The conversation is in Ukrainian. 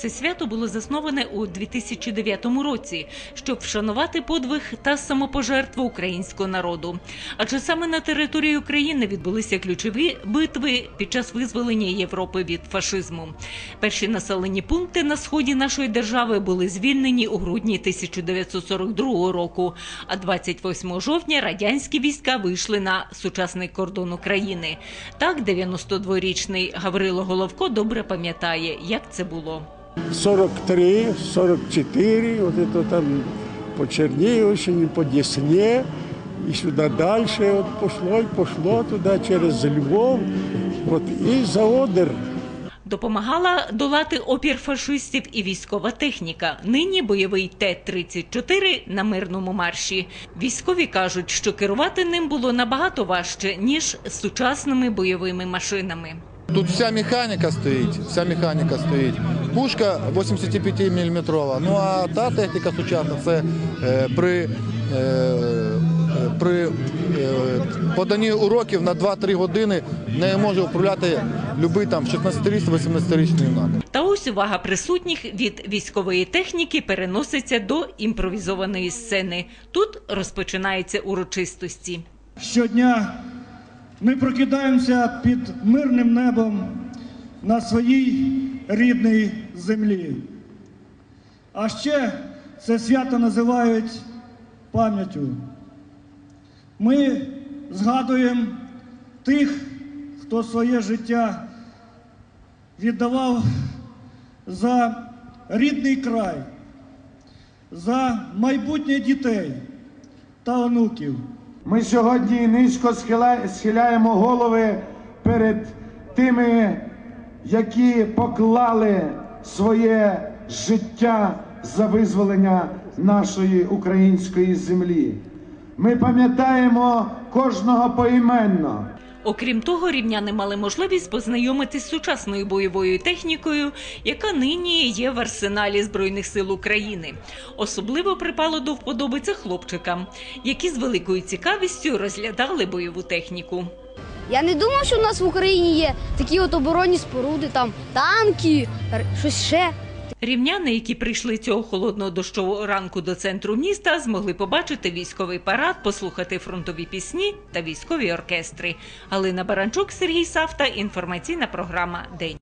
Це свято було засноване у 2009 році, щоб вшанувати подвиг та самопожертву українського народу. Адже саме на території України відбулися ключові битви під час визволення Європи від фашизму. Перші населені пункти на сході нашої держави були звільнені у грудні 1942 року. А 28 жовтня радянські війська вийшли на сучасний кордон України. Так, 92-річний Гаврило Головко добре пам'ятає, як це було. 43, 44, вот это там по Черниговщине, по Десне, и сюда дальше вот пошло и пошло туда через Львов, вот и за Одер. Допомагала долати опір фашистів і військова техніка. Нині бойовий Т-34 на мирному марші. Військові кажуть, що керувати ним було набагато важче ніж сучасними бойовими машинами. Тут вся механіка стоїть, вся механіка стоїть. Пушка 85 мм, ну а та техніка сучасна це е, при, е, при е, поданні уроків на 2-3 години не може управляти будь-який там 16-18-річний юнак. Та ось увага присутніх від військової техніки переноситься до імпровізованої сцени. Тут розпочинаються урочистості. Щодня ми прокидаємося під мирним небом на своїй рідній землі. А ще це свято називають пам'яттю. Ми згадуємо тих, хто своє життя віддавав за рідний край, за майбутнє дітей та онуків. Ми сьогодні низько схиляємо голови перед тими, які поклали своє життя за визволення нашої української землі. Ми пам'ятаємо кожного поіменно. Окрім того, рівняни мали можливість познайомитись з сучасною бойовою технікою, яка нині є в арсеналі Збройних сил України. Особливо припало до вподоби хлопчикам, які з великою цікавістю розглядали бойову техніку. Я не думав, що в нас в Україні є такі от оборонні споруди, там танки, щось ще. Рівняни, які прийшли цього холодного дощового ранку до центру міста, змогли побачити військовий парад, послухати фронтові пісні та військові оркестри. Галина Баранчук, Сергій Савта. Інформаційна програма День.